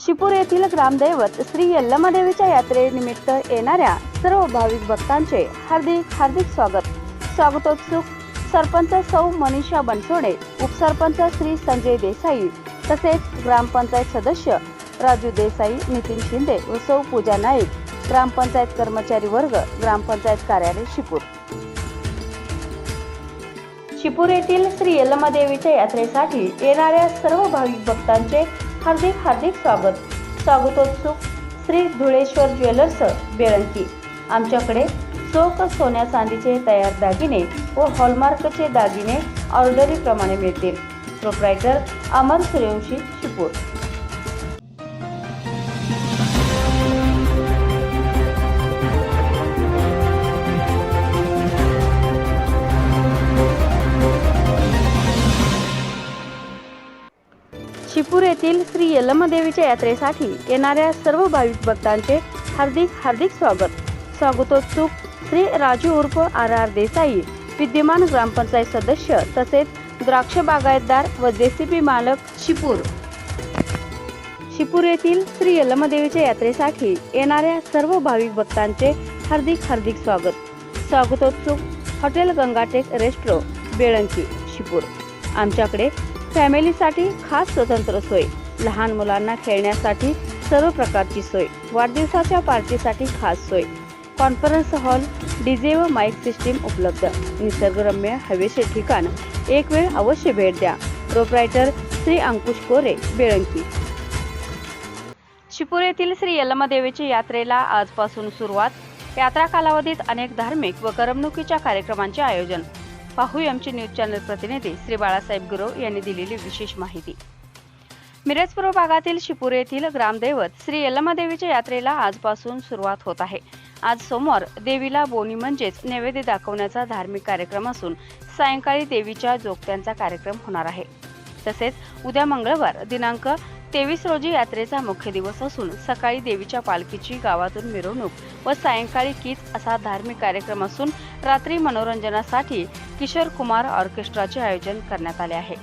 शिपूर येथील ग्रामदैवत श्री यल्लमादेवीच्या यात्रेनिमित्त येणाऱ्या सर्व भाविक भक्तांचे हार्दिक हार्दिक स्वागत. स्वागतोत्सुक सरपंच सौ मनीषा बनसोडे उपसरपंच श्री संजय देसाई तसेच ग्रामपंचायत सदस्य राजू देसाई नितीन शिंदे व सौ पूजा नाईक ग्रामपंचायत कर्मचारी वर्ग ग्रामपंचायत कार्यालय शिपूर. शिपूर येथील श्री यल्लमादेवीच्या यात्रेसाठी येणाऱ्या सर्व भाविक भक्तांचे हार्दिक हार्दिक स्वागत. स्वागतोत्सुक श्री धुळेश्वर ज्वेलर्स बेळंकी. आमच्याकडे चोख सोन्या चांदीचे तयार दागिने व हॉलमार्कचे दागिने ऑर्डरीप्रमाणे मिळतील. प्रोप्रायटर अमर सूर्यवंशी शिपूर. शिपूर येथील श्री यल्लमदेवीच्या यात्रेसाठी येणाऱ्या सर्व भाविक भक्तांचे हार्दिक हार्दिक स्वागत. स्वागतोत्सुक श्री राजू उर्फ आर आर देसाई विद्यमान ग्रामपंचायत सदस्य तसेच द्राक्ष बागायतदार व जेसीबी मालक शिपूर. शिपूर येथील श्री यल्लमदेवीच्या यात्रेसाठी येणाऱ्या सर्व भाविक भक्तांचे हार्दिक हार्दिक स्वागत. स्वागतोत्सुक हॉटेल गंगाटेक रेस्ट्रो बेळंकी शिपूर. आमच्याकडे फॅमिलीसाठी खास स्वतंत्र सोय लहान मुलांना खेळण्यासाठी सर्व प्रकारची सोय वाढदिवसाच्या पार्टीसाठी खास सोय. कॉन्फरन्स हॉल डीजे व माईक सिस्टीम उपलब्ध. निसर्गरम्य हवेचे ठिकाण. एक वेळ अवश्य भेट द्या. प्रोप्रायटर श्री अंकुश कोरे बेळंकी. शिपूर येथील श्री यल्लमादेवीची यात्रेला आजपासून सुरुवात. यात्रा कालावधीत अनेक धार्मिक व करमणुकीच्या कार्यक्रमांचे आयोजन. पाहू आमचे न्यूज चॅनल प्रतिनिधी श्री बाळासाहेब गुरव यांनी दिलेली विशेष माहिती. मिरजपूर्व भागातील शिपूर येथील ग्रामदैवत श्री यल्लमादेवीच्या यात्रेला आजपासून सुरुवात होत आहे. आज सोमवार देवीला बोनी म्हणजेच नैवेद्य दाखवण्याचा धार्मिक कार्यक्रम असून सायंकाळी देवीच्या जोगत्यांचा कार्यक्रम होणार आहे. तसेच उद्या मंगळवार दिनांक तेवीस रोजी यात्रेचा मुख्य दिवस असून सकाळी देवीच्या पालखीची गावातून मिरवणूक व सायंकाळी कीच असा धार्मिक कार्यक्रम असून रात्री मनोरंजनासाठी किशोर कुमार ऑर्केस्ट्राचे आयोजन करण्यात आले आहे.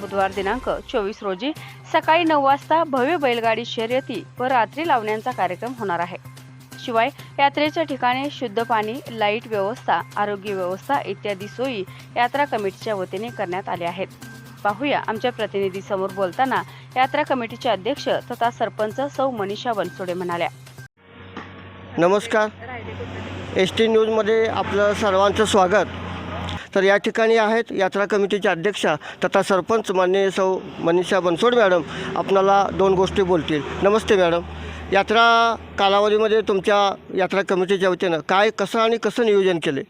बुधवार दिनांक चोवीस रोजी सकाळी नऊ वाजता भव्य बैलगाडी शर्यती व रात्री लावण्यांचा कार्यक्रम होणार आहे. शिवाय यात्रेच्या ठिकाणी शुद्ध पाणी लाइट व्यवस्था आरोग्य व्यवस्था इत्यादी सोयी यात्रा कमिटीच्या वतीने करण्यात आल्या आहेत. पाहूया. आमच्या प्रतिनिधी समोर बोलताना यात्रा कमिटीचे अध्यक्ष तथा सरपंच सौ मनीषा बनसोडे म्हणाल्या. नमस्कार. एस टी न्यूजमध्ये आपलं सर्वांचं स्वागत. तर या ठिकाणी आहेत यात्रा कमिटीच्या अध्यक्षा तथा सरपंच माननीय सौ मनीषा बनसोड मॅडम. आपणाला दोन गोष्टी बोलतील. नमस्ते मॅडम. यात्रा कालावधीमध्ये तुमच्या यात्रा कमिटीच्या वतीनं काय कसं आणि कसं नियोजन केले?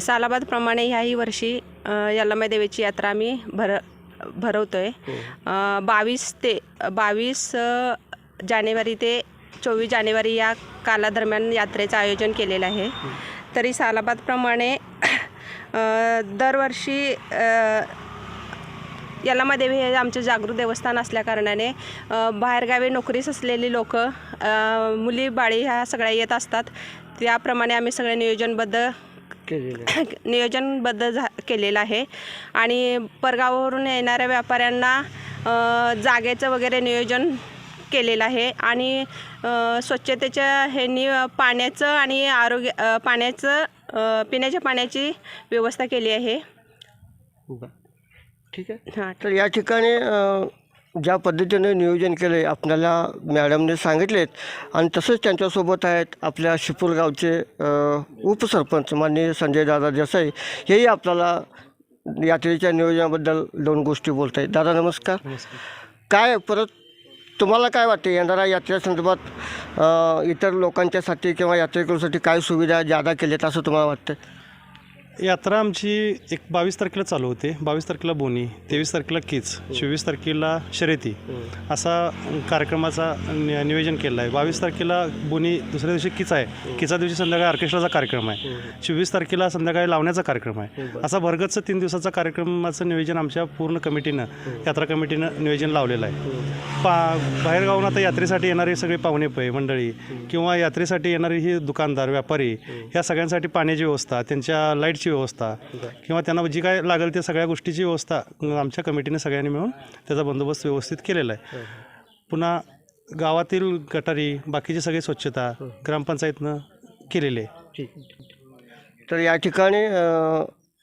सालाबादप्रमाणे ह्याही वर्षी यल्लमाई देवीची यात्रा आम्ही भर भरवतो आहे बावीस ते बावीस जानेवारी ते चोवीस जानेवारी या कालादरम्यान यात्रेचं आयोजन केलेलं आहे. तरी सालाबादप्रमाणे दरवर्षी यल्लामादेवी हे आमचे जागृत देवस्थान असल्याकारणाने बाहेरगावी नोकरीस असलेली लोक मुली बाळी ह्या सगळ्या येत असतात. त्याप्रमाणे आम्ही सगळे नियोजनबद्ध नियोजनबद्ध झा केलेलं आहे. आणि परगावावरून येणाऱ्या व्यापाऱ्यांना जागेचं वगैरे नियोजन केलेलं आहे. आणि स्वच्छतेच्या ह्यांनी पाण्याचं आणि आरोग्य पाण्याचं पिण्याच्या पाण्याची व्यवस्था केली आहे. ठीक आहे. हां. तर या ठिकाणी ज्या पद्धतीने नियोजन केले आपल्याला मॅडमने सांगितलेत आणि तसेच त्यांच्यासोबत आहेत आपल्या शिपूर गावचे उपसरपंच माननीय संजय दादा देसाई. हेही आपल्याला यात्रेच्या नियोजनाबद्दल दोन गोष्टी बोलत आहेत दादा नमस्कार. काय परत तुम्हाला काय वाटते? येणाऱ्या यात्रेसंदर्भात इतर लोकांच्यासाठी किंवा यात्रेकरूसाठी काय सुविधा जादा केल्यात असं तुम्हाला वाटतं यात्रा आमची एक बावीस तारखेला चालू होते. बावीस तारखेला बोनी तेवीस तारखेला कीच चोवीस तारखेला शर्यती. असा कार्यक्रमाचा नि- नियोजन केलं आहे. बावीस तारखेला बोनी दुसऱ्या दिवशी किच आहे. किचा दिवशी संध्याकाळी ऑर्केस्ट्राचा कार्यक्रम आहे. चोवीस तारखेला संध्याकाळी लावण्याचा कार्यक्रम आहे. असा भरगतचं तीन दिवसाचा कार्यक्रमाचं नियोजन आमच्या पूर्ण कमिटीनं यात्रा कमिटीनं नियोजन लावलेलं आहे. पा बाहेरगावून आता यात्रेसाठी येणारे सगळे पाहुणे पै मंडळी किंवा यात्रेसाठी येणारे ही दुकानदार व्यापारी ह्या सगळ्यांसाठी पाण्याची व्यवस्था त्यांच्या लाईटची व्यवस्था. किंवा त्यांना जी काय लागेल त्या सगळ्या गोष्टीची व्यवस्था आमच्या कमिटीने सगळ्यांनी मिळून त्याचा बंदोबस्त व्यवस्थित केलेला आहे. पुन्हा गावातील गटारी बाकीची सगळी स्वच्छता ग्रामपंचायतनं केलेली आहे. तर या ठिकाणी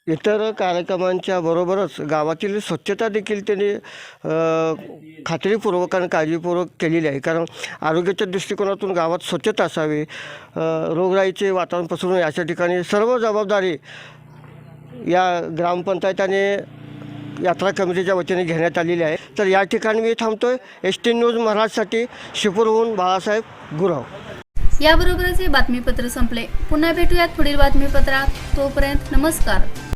इतर कार्यक्रमांच्या बरोबरच गावातील स्वच्छता देखील त्यांनी खात्रीपूर्वक आणि काळजीपूर्वक केलेली आहे. कारण आरोग्याच्या दृष्टिकोनातून गावात स्वच्छता असावी रोगराईचे वातावरण पसरू नये अशा ठिकाणी सर्व जबाबदारी या ग्रामपंचायत आणि यात्रा कमिटीच्या वतीने घेण्यात आलेली आहे. तर या ठिकाणी मी थांबतोय. एस टी न्यूज महाराजसाठी शिपूरहून बाळासाहेब गुराव. याबरोबरच हे बातमीपत्र संपले. पुन्हा भेटूयात पुढील बातमीपत्रात. तोपर्यंत नमस्कार.